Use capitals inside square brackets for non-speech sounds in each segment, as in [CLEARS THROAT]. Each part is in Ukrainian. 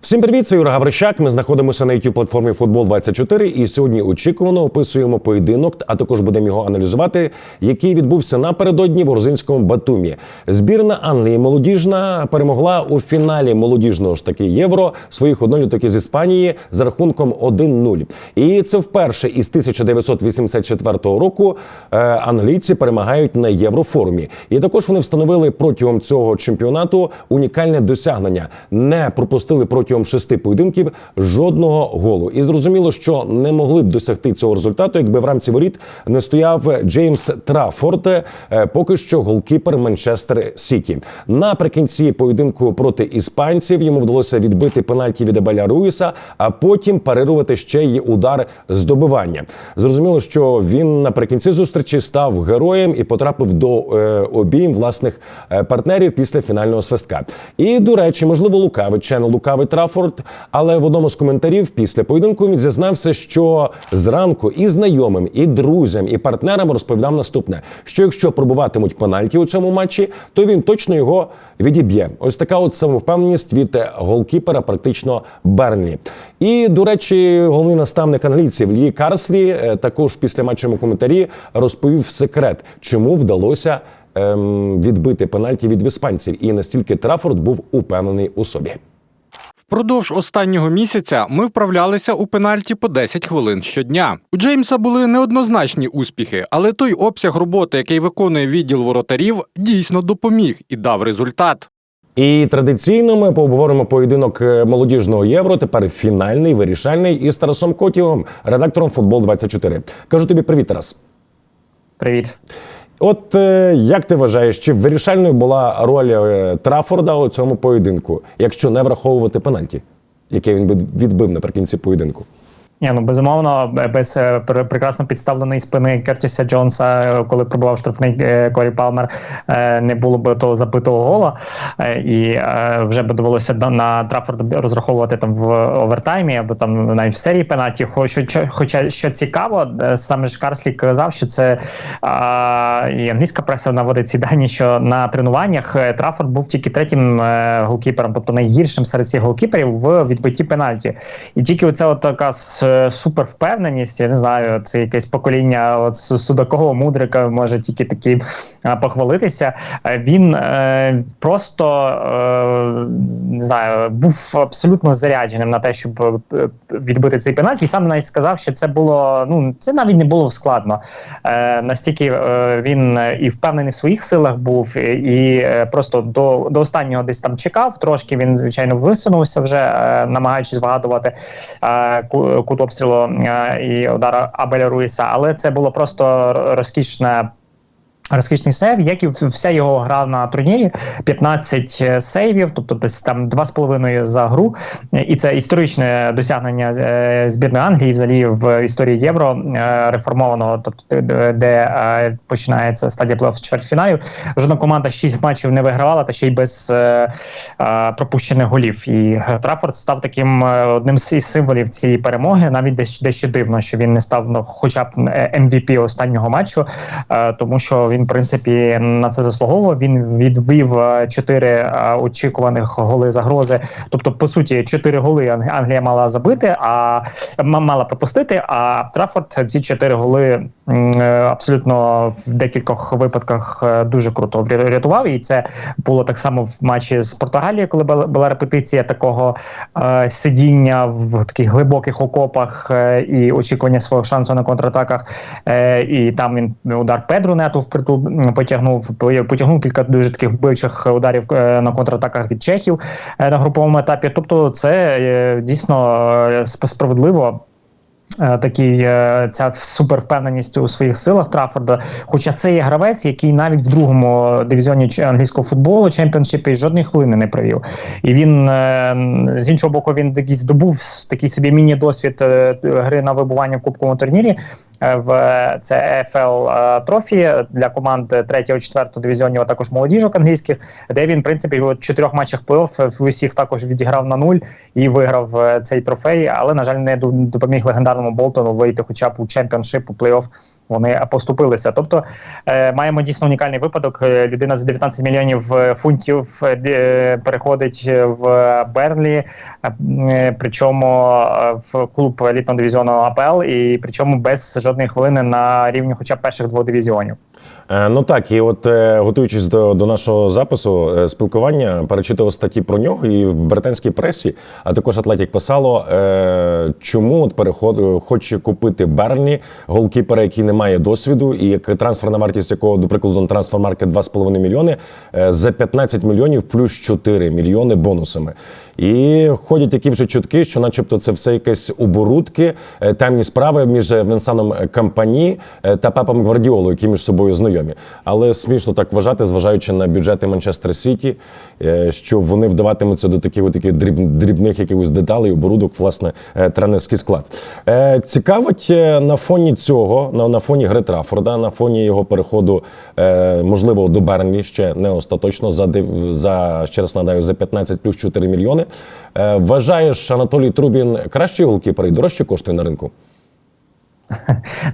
Всім привіт, це Юра Гаврищак. Ми знаходимося на youtube платформі Футбол 24 і сьогодні очікувано описуємо поєдинок, а також будемо його аналізувати, який відбувся напередодні в грузинському Батумі. Збірна Англії молодіжна перемогла у фіналі молодіжного ж таки євро своїх одноліток із Іспанії за рахунком 1-0. І це вперше із 1984 року е, англійці перемагають на єврофорумі. І також вони встановили протягом цього чемпіонату унікальне досягнення. Не пропустили протягом шести поєдинків жодного голу. І зрозуміло, що не могли б досягти цього результату, якби в рамці воріт не стояв Джеймс Трафорд, е, поки що голкіпер Манчестер Сіті. Наприкінці поєдинку проти іспанців йому вдалося відбити пенальті від Абеля Руїса, а потім парирувати ще й удар з. Зрозуміло, що він наприкінці зустрічі став героєм і потрапив до е, обійм власних е, партнерів після фінального свистка. І до речі, можливо, лукавий чи лукавий Трафорд, але в одному з коментарів після поєдинку він зізнався, що зранку і знайомим, і друзям, і партнерам розповідав наступне: що якщо пробуватимуть пенальті у цьому матчі, то він точно його відіб'є. Ось така от самовпевненість від голкіпера, практично Бернлі. І до речі, головний наставник англійців Лі Карслі е, також після матчому коментарі розповів секрет, чому вдалося. ем, Відбити пенальті від іспанців, і настільки Трафорд був упевнений у собі. Впродовж останнього місяця ми вправлялися у пенальті по 10 хвилин щодня. У Джеймса були неоднозначні успіхи, але той обсяг роботи, який виконує відділ воротарів, дійсно допоміг і дав результат. І традиційно ми поговоримо поєдинок е, молодіжного євро. Тепер фінальний, вирішальний із Тарасом Котівим, редактором Футбол 24 Кажу тобі привіт, Тарас. Привіт. От е, як ти вважаєш, чи вирішальною була роль е, Трафорда у цьому поєдинку, якщо не враховувати пенальті, яке він би відбив наприкінці поєдинку? Ні, ну безумовно, без е, прекрасно підставленої спини Кертіса Джонса, е, коли пробував штрафний е, Корі Палмер, не було б того забитого гола, і вже б довелося на- Траффорд розраховувати там в овертаймі або там навіть в серії пенальтів. Хоча, що цікаво, саме ж Карслі казав, що це і англійська преса наводить ці дані, що на тренуваннях Траффорд був тільки третім голкіпером, тобто найгіршим серед всіх голкіперів в відбитті пенальті. І тільки оця от така с- супер впевненість, я не знаю, це якесь покоління от Су- Судакового мудрика може тільки такі а, похвалитися. Е, Він е, просто е, не знаю, був абсолютно зарядженим на те, щоб е, відбити цей пенальті. І сам навіть сказав, що це було ну це навіть не було складно. Е, настільки е, він е, і впевнений в своїх силах був, і, е, просто до, до останнього десь там чекав. Трошки він звичайно висунувся вже, е, намагаючись вгадувати е, ку- кут обстрілу е, і удара Абеля Руїса. Але це було просто розкішне. Розкішний сейв, як і вся його гра на турнірі, 15 сейвів, тобто десь там 2,5 за гру. І це історичне досягнення е, збірної Англії, взагалі в історії євро е, реформованого, тобто де, е, починається стадія плей-офф чвертьфіналів. Жодна команда 6 матчів не вигравала, та ще й без е, е, пропущених голів. І Траффорд став таким е, одним з символів цієї перемоги. Навіть десь дещо дивно, що він не став ну, хоча б е, MVP останнього матчу, е, тому що він, в принципі, на це заслуговував. Він відвів е, чотири е, очікуваних голи загрози. Тобто, по суті, чотири голи Анг- Англія мала забити, а мала пропустити. А Траффорд ці чотири голи е, абсолютно в декількох випадках дуже круто вря- рятував. І це було так само в матчі з Португалією, коли була- репетиція такого сидіння в таких глибоких окопах і очікування свого шансу на контратаках. І там він удар Педру нету впритул м, потягнув, потягнув кілька дуже таких вбивчих ударів е, на контратаках від чехів е, на груповому етапі. Тобто, це е, дійсно справедливо. Е, Такий е, ця супервпевненість у своїх силах Траффорда. Хоча це є гравець, який навіть в другому дивізіоні англійського футболу чемпіоншипі жодної хвилини не провів. І він е, з іншого боку він здобув такий собі міні-досвід гри на вибування в кубковому турнірі. В це EFL е, трофі для команд 3-4 дивізіонів, а також молодіжок англійських, де він в принципі в чотирьох матчах плей-офф в усіх також відіграв на нуль і виграв цей трофей. Але на жаль, не допоміг легендарному Болтону вийти, хоча б у чемпіоншип у плей-офф Вони поступилися. Тобто е, маємо дійсно унікальний випадок. Е, Людина за 19 мільйонів е, фунтів е, е, переходить в Берлі, е, причому в клуб елітного дивізіону АПЛ, і причому без жодної хвилини на рівні, хоча б перших двох дивізіонів. Ну так, і от готуючись до, до нашого запису спілкування, перечитував статті про нього і в британській пресі, а також Атлетік писало, чому от переход хоче купити Берлі, голкіпера, який не має досвіду, і як трансферна вартість якого, до прикладу, на трансфермаркет 2,5 мільйони е, за 15 мільйонів плюс 4 мільйони бонусами. І ходять такі вже чутки, що, начебто, це все якесь оборудки, е, темні справи між Венсаном Кампані е, та Пепом Гвардіолою, які між собою знайомі. Але смішно так вважати, зважаючи на бюджети Манчестер Сіті, е, що вони вдаватимуться до таких от таких дріб, дрібних якихось деталей, оборудок, власне, е, тренерський склад. Е, Цікавить е, на фоні цього, на, фоні гри Трафорда, на фоні його переходу, е, можливо, до Бернлі, ще не остаточно за, за ще раз нагадаю, за 15 плюс 4 мільйони. Е, Вважаєш, Анатолій Трубін кращий голкіпер і дорожче коштує на ринку?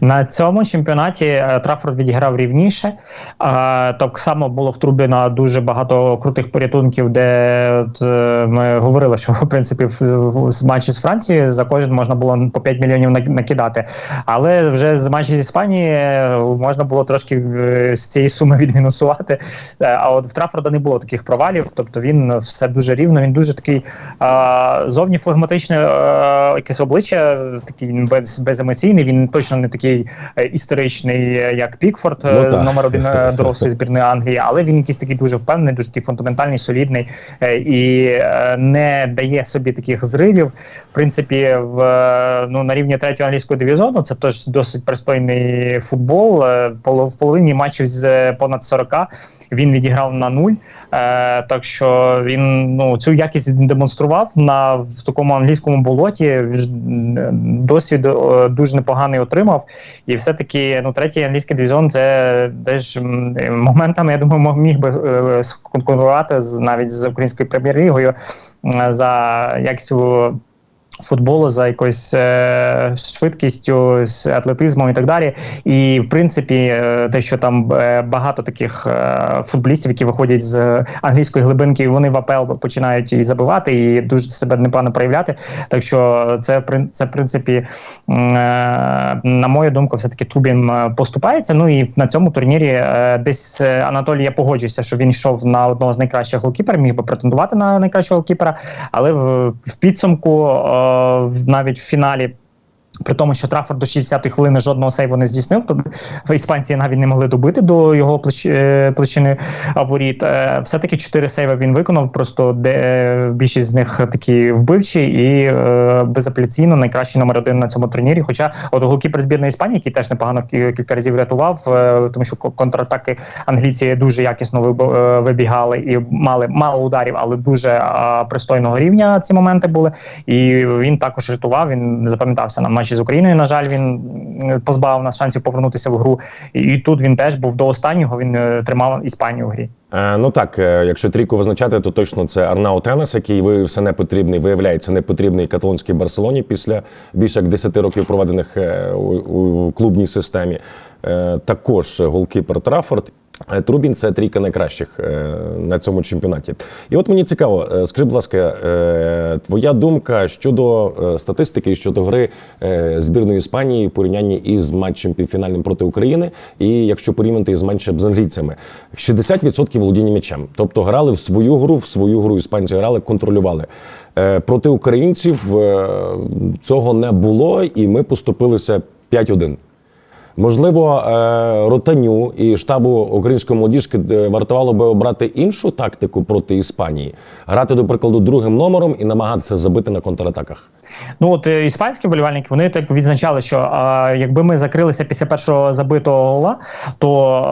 На цьому чемпіонаті е, Траффорд відіграв рівніше. Так само було в Трубіна дуже багато крутих порятунків, де е, ми говорили, що в принципі в, матчі з Францією за кожен можна було по 5 мільйонів накидати. Але вже з матчі з Іспанії е, можна було трошки з цієї суми [LAUGHS] відмінусувати. А от в Траффорда не було таких провалів, тобто він все дуже рівно. Він дуже такий зовні флегматичне якесь обличчя, такий без, беземоційний. Він точно не такий е, історичний, е, як Пікфорд, е, Ну, так. номер один [LAUGHS] дорослої збірної Англії, але він якийсь такий дуже впевнений, дуже такий фундаментальний, солідний і не дає собі таких зривів. В принципі, в ну на рівні третього англійського дивізіону це теж досить пристойний футбол. В половині матчів з понад 40 він відіграв на нуль. Е, так що він ну цю якість демонстрував на в такому англійському болоті. Досвід е, дуже непоганий отримав, і все-таки ну третій англійський дивізіон це десь моментами. Я думаю, міг би е, конкурувати з навіть з українською прем'єр-лігою за якістю футболу за якоюсь е, швидкістю, з атлетизмом і так далі. І в принципі, е, те, що там е, багато таких е, футболістів, які виходять з англійської глибинки, вони в АПЛ починають і забивати, і дуже себе непогано проявляти. Так що це це в принципі, е, на мою думку, все таки Трубін е, поступається. Ну і на цьому турнірі десь Анатолій, я погоджуюся, що він йшов на одного з найкращих голкіперів, міг би претендувати на найкращого голкіпера, але в, в підсумку навіть в фіналі. При тому, що Траффорд до 60-ї хвилини жодного сейву не здійснив, то іспанці навіть не могли добити до його площ, е, площини воріт. Е, Все-таки чотири сейви він виконав, просто де е, більшість з них такі вбивчі і безапеляційно найкращий номер один на цьому турнірі. Хоча от голкіпер збірної Іспанії, який теж непогано кілька разів рятував, тому що контратаки англійці дуже якісно вибігали і мали мало ударів, але дуже пристойного рівня ці моменти були. І він також рятував. Він запам'ятався на матчі з Україною. На жаль, він позбавив нас шансів повернутися в гру. І, тут він теж був до останнього. Він е, тримав Іспанію в грі. Е, Ну так, е, якщо трійку визначати, то точно це Арнау Тенес, який виявився непотрібний, виявляється непотрібний каталонській Барселоні після більше як 10 років проведених е, у, у клубній системі. Е, Також голкіпер Траффорд. Е, Трубін це трійка найкращих е, на цьому чемпіонаті. І от мені цікаво, е, скажи, будь ласка, твоя думка щодо статистики, щодо гри збірної Іспанії в порівнянні із матчем півфінальним проти України, і якщо порівняти із матчем з англійцями, 60% володіння м'ячем. Тобто грали в свою гру, в свою гру іспанці грали, контролювали. Проти українців цього не було, і ми поступилися 5-1. Можливо, е, Ротаню і штабу української молодіжки вартувало би обрати іншу тактику проти Іспанії, грати, до прикладу, другим номером і намагатися забити на контратаках. Ну от е, іспанські вболівальники вони так відзначали, що е, якби ми закрилися після першого забитого гола, то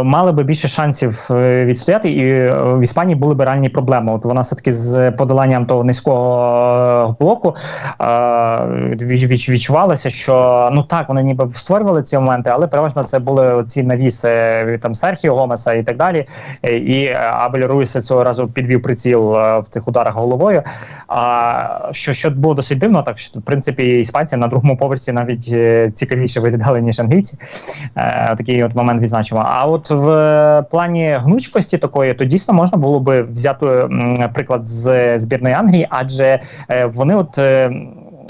е, мали би більше шансів е, відстояти, і е, в Іспанії були б реальні проблеми. От вона все таки з подоланням того низького блоку е, відч- відч- відчувалося, що ну так вони ніби створювали ці моменти, але переважно це були ці навіси від там Серхіо Гомеса і так далі. І Абель Руїса цього разу підвів приціл в тих ударах головою. А що, що було досить дивно, дивно, так що в принципі іспанці на другому поверсі навіть е, цікавіше виглядали ніж англійці. Е, такий от момент відзначимо. А от в е, плані гнучкості такої, то дійсно можна було би взяти приклад з збірної Англії, адже е, вони от.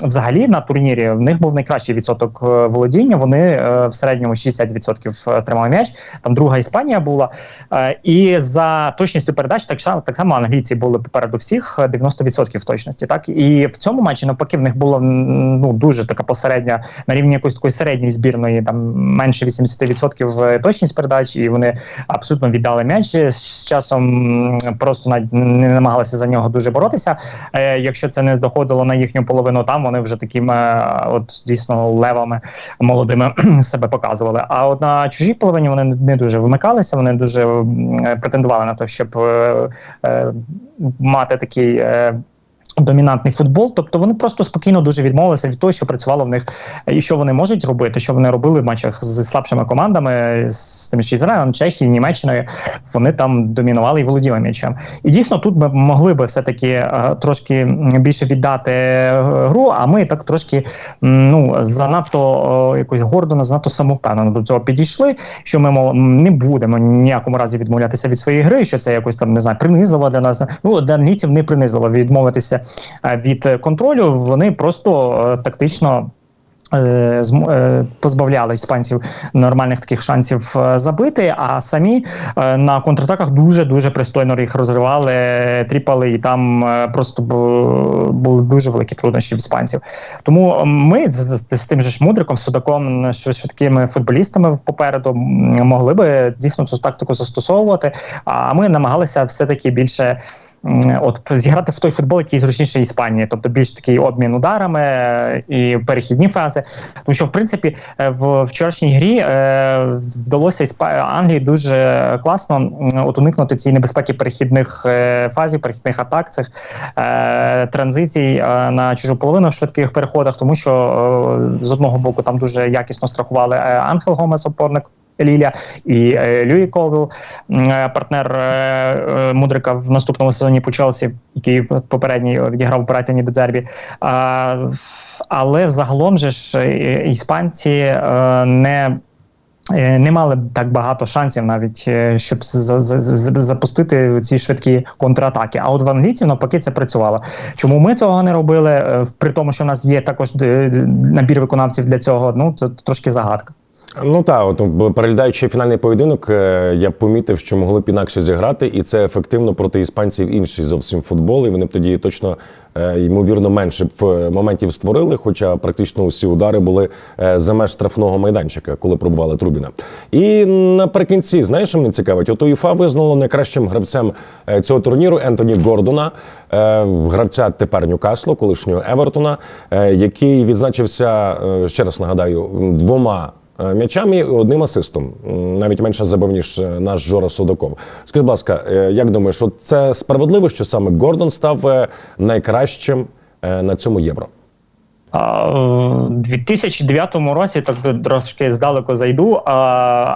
Е, Взагалі на турнірі в них був найкращий відсоток е, володіння. Вони е, в середньому 60% тримали м'яч. Там друга Іспанія була. Е, і за точністю передач так само так само англійці були попереду всіх е, 90% точності. Так і в цьому матчі навпаки в них була ну дуже така посередня на рівні якоїсь такої середньої збірної, там менше 80% точність передач, і вони абсолютно віддали м'яч з часом. Просто навіть не намагалися за нього дуже боротися. Е, якщо це не доходило на їхню половину, там вони вже такими е, от дійсно левами молодими [CLEARS THROAT] себе показували. А от на чужій половині вони не- дуже вмикалися, вони дуже е, претендували на те, щоб е, е, мати такий. е, Домінантний футбол, тобто вони просто спокійно дуже відмовилися від того, що працювало в них, е, і що вони можуть робити, що вони робили в матчах з слабшими командами, з тим ж Ізраїлем, Чехією, Німеччиною. Вони там домінували і володіли м'ячем. І дійсно тут ми могли би все таки е, трошки більше віддати е, гру. А ми так трошки ну занадто якось гордо, занадто самовпевнено до цього підійшли. Що ми не будемо ніякому разі відмовлятися від своєї гри, що це якось там не знаю, принизливо для нас. Ну для англійців не принизливо відмовитися від е, контролю. Вони просто е, тактично. е, Позбавляли іспанців нормальних таких шансів забити, а самі на контратаках дуже дуже пристойно їх розривали, тріпали, і там просто були дуже великі труднощі в іспанців. Тому ми з, з, з тим же ж мудриком, судаком, швид- швидкими футболістами попереду могли би дійсно цю тактику застосовувати. А ми намагалися все-таки більше. От зіграти в той футбол, який зручніше Іспанії, тобто більш такий обмін ударами е, і перехідні фази. Тому що в принципі е, в вчорашній грі е, вдалося Іспа- Англії дуже класно от уникнути цієї небезпеки перехідних фазів, перехідних атак, цих транзицій на чужу половину в швидких переходах, тому що з одного боку там дуже якісно страхували Анхел Гомес, опорник. Ліля і е, Люї Колвіл, е, партнер е, Мудрика в наступному сезоні по Челсі, який попередній відіграв у Брайтоні до Дзербі. Але загалом же ж іспанці не. Не мали так багато шансів навіть, щоб за- за- за- запустити ці швидкі контратаки. А от в англійців навпаки це працювало. Чому ми цього не робили? При тому, що в нас є також набір виконавців для цього. Ну це трошки загадка. Ну так, от переглядаючи фінальний поєдинок, е, я помітив, що могли б інакше зіграти, і це ефективно проти іспанців інший зовсім футбол. І вони б тоді точно е, ймовірно менше б е, моментів створили, хоча практично усі удари були за меж штрафного майданчика, коли пробували Трубіна. І наприкінці, знаєш, що мене цікавить? От УЄФА визнало найкращим гравцем цього турніру Ентоні Гордона, гравця тепер Ньюкаслу, колишнього Евертона, який відзначився ще раз нагадаю двома. Е, М'ячами і одним асистом, навіть менше забив, ніж е, наш Жора Судаков. Скажи, будь ласка, е, як думаєш, от це справедливо, що саме Гордон став найкращим на цьому євро? А, В 2009 році, так трошки здалеку зайду. а,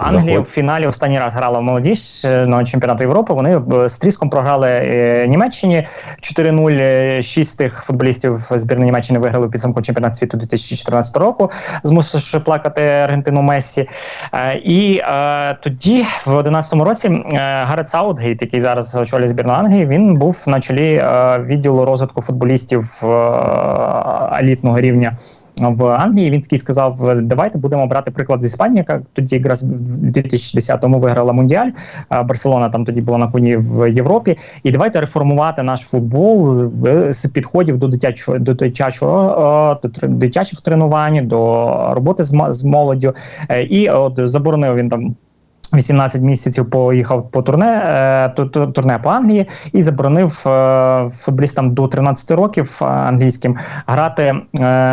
Англія Заходь. в фіналі останній раз грала в молодіж е, на чемпіонату Європи. Вони е, з тріском програли е, Німеччині 4-0. Е, Шість тих футболістів збірної Німеччини виграли у підсумку чемпіонату світу 2014 року, змусивши плакати Аргентину Мессі. Е, І е, тоді, в 2011 році, Гарет Саутгейт, який зараз очолює збірну Англії, він був на чолі відділу розвитку футболістів елітного рівня. В Англії він такий сказав: давайте будемо брати приклад з Іспанії, яка тоді якраз в 2010-му виграла Мундіаль. Барселона там тоді була на коні в Європі. І давайте реформувати наш футбол з, підходів до дитячого до дитячого до дитячих тренувань, до роботи з, з молоддю. Е, І от заборонив він там. 18 місяців поїхав по турне, е, ту- ту- турне по Англії і заборонив е, футболістам до 13 років е, англійським грати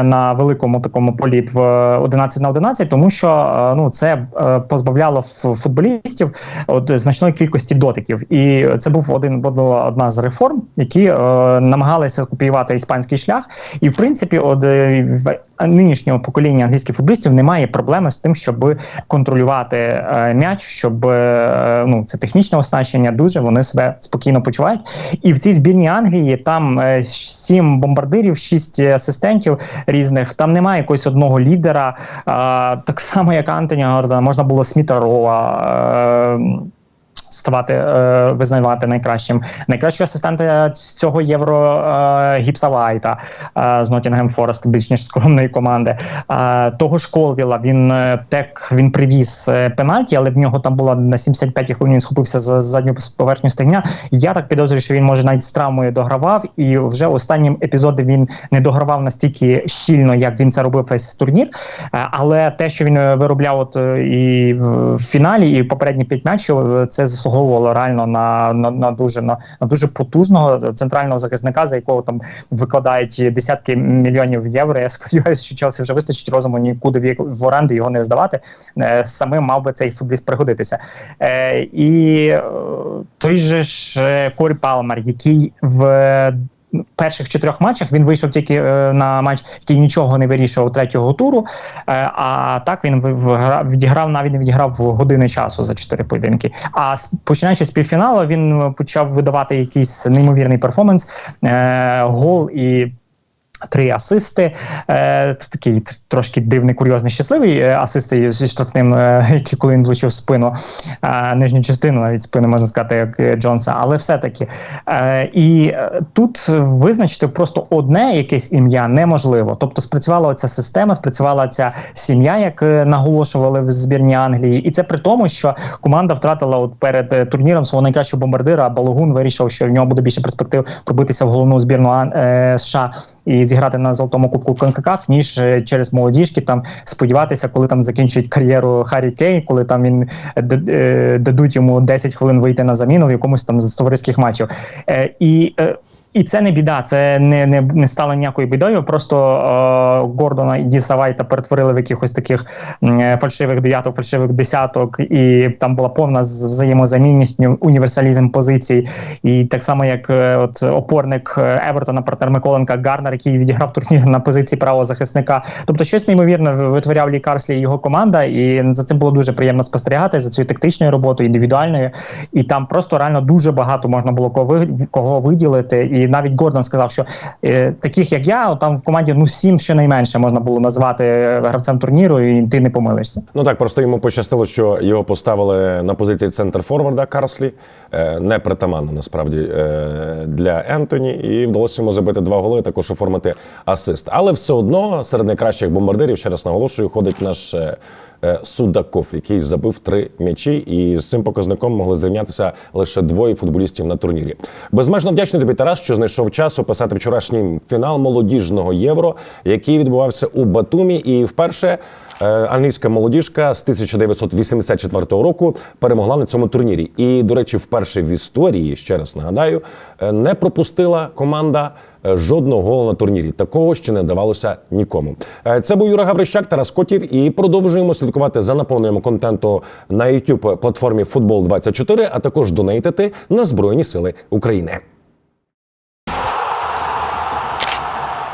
на великому такому полі в 11 на 11, тому що ну це позбавляло футболістів от значної кількості дотиків. І це був один одна з реформ, які намагалися копіювати іспанський шлях. І в принципі, от нинішнього покоління англійських футболістів немає проблеми з тим, щоб контролювати е, м'яч, щоб е, ну це технічне оснащення. Дуже вони себе спокійно почувають. І в цій збірній Англії там е, сім бомбардирів, шість асистентів різних. Там немає якогось одного лідера. Е, так само, як Антоні Гордона, можна було Сміта Роа. Е, Ставати е, визнавати найкращим найкращого асистента цього євро е, Гіпса Вайта е, з Ноттінгем Форест, більш ніж скромної команди. Е, того ж Колвіла він е, так він привіз е, пенальті, але в нього там була на 75-й хвилині він схопився за задню поверхню стегня. Я так підозрюю, що він може навіть з травмою догравав, і вже останнім епізоді він не догравав настільки щільно, як він це робив весь турнір. Е, але те, що він е, виробляв от е, і в фіналі, і в попередні п'ять матчів, е, це заслуговувало реально на, на, на дуже на, на дуже потужного центрального захисника, за якого там викладають десятки мільйонів євро. Я сподіваюся, що Челсі вже вистачить розуму нікуди в, оренди його не здавати. Е, самим мав би цей футболіст пригодитися. Е, і е, той же ж Корі Палмер, який в перших чотирьох матчах він вийшов тільки е, на матч, який нічого не вирішував третього туру. Е, а так він виграв, відіграв навіть не відіграв години часу за чотири поєдинки. А починаючи з півфіналу, він почав видавати якийсь неймовірний перформанс, е, гол і. Три асисти. Е, такий трошки дивний, курйозний, щасливий е, асист зі штрафним, е, [LAUGHS] який коли він влучив спину, нижню частину, навіть спину можна сказати, як Джонса, але все-таки. І тут визначити просто одне якесь ім'я неможливо. Тобто спрацювала ця система, спрацювала ця сім'я, як наголошували в збірні Англії, і це при тому, що команда втратила от перед турніром свого найкращого бомбардира. Балогун вирішив, що в нього буде більше перспектив пробитися в головну збірну США і зіграти на золотому кубку Конкакаф, ніж е, через молодіжки там сподіватися, коли там закінчують кар'єру Харрі Кейн, коли там він е, е, дадуть йому 10 хвилин вийти на заміну в якомусь там з товариських матчів. І і це не біда, це не, не, не стало ніякою бідою. Просто е, Гордона і Діса Вайта перетворили в якихось таких е, фальшивих дев'яток, фальшивих десяток, і там була повна взаємозамінність, універсалізм позицій. І так само, як е, от опорник е, Евертона, партнер Миколенка Гарнер, який відіграв турнір на позиції правого захисника. Тобто, щось неймовірне витворяв Лі Карслі і його команда, і за цим було дуже приємно спостерігати за цією тактичною роботою, індивідуальною. І там просто реально дуже багато можна було кого, кого виділити. І навіть Гордон сказав, що е, таких як я, там в команді ну сім щонайменше можна було назвати гравцем турніру, і ти не помилишся. Ну так, просто йому пощастило, що його поставили на позиції центр форварда Карслі, е, не притаманно насправді е, для Ентоні, і вдалося йому забити два голи, також оформити асист. Але все одно серед найкращих бомбардирів, ще раз наголошую, ходить наш е, Судаков, який забив три м'ячі, і з цим показником могли зрівнятися лише двоє футболістів на турнірі. Безмежно вдячний тобі, Тарас, що знайшов час описати вчорашній фінал молодіжного євро, який відбувався у Батумі, і вперше. Е, Англійська молодіжка з 1984 року перемогла на цьому турнірі. І, до речі, вперше в історії, ще раз нагадаю, е, не пропустила команда е, жодного голу на турнірі. Такого ще не давалося нікому. Е, Це був Юра Гаврищак, Тарас Котів, і продовжуємо слідкувати за наповненням контенту на youtube платформі Футбол 24 а також донейтити на Збройні Сили України.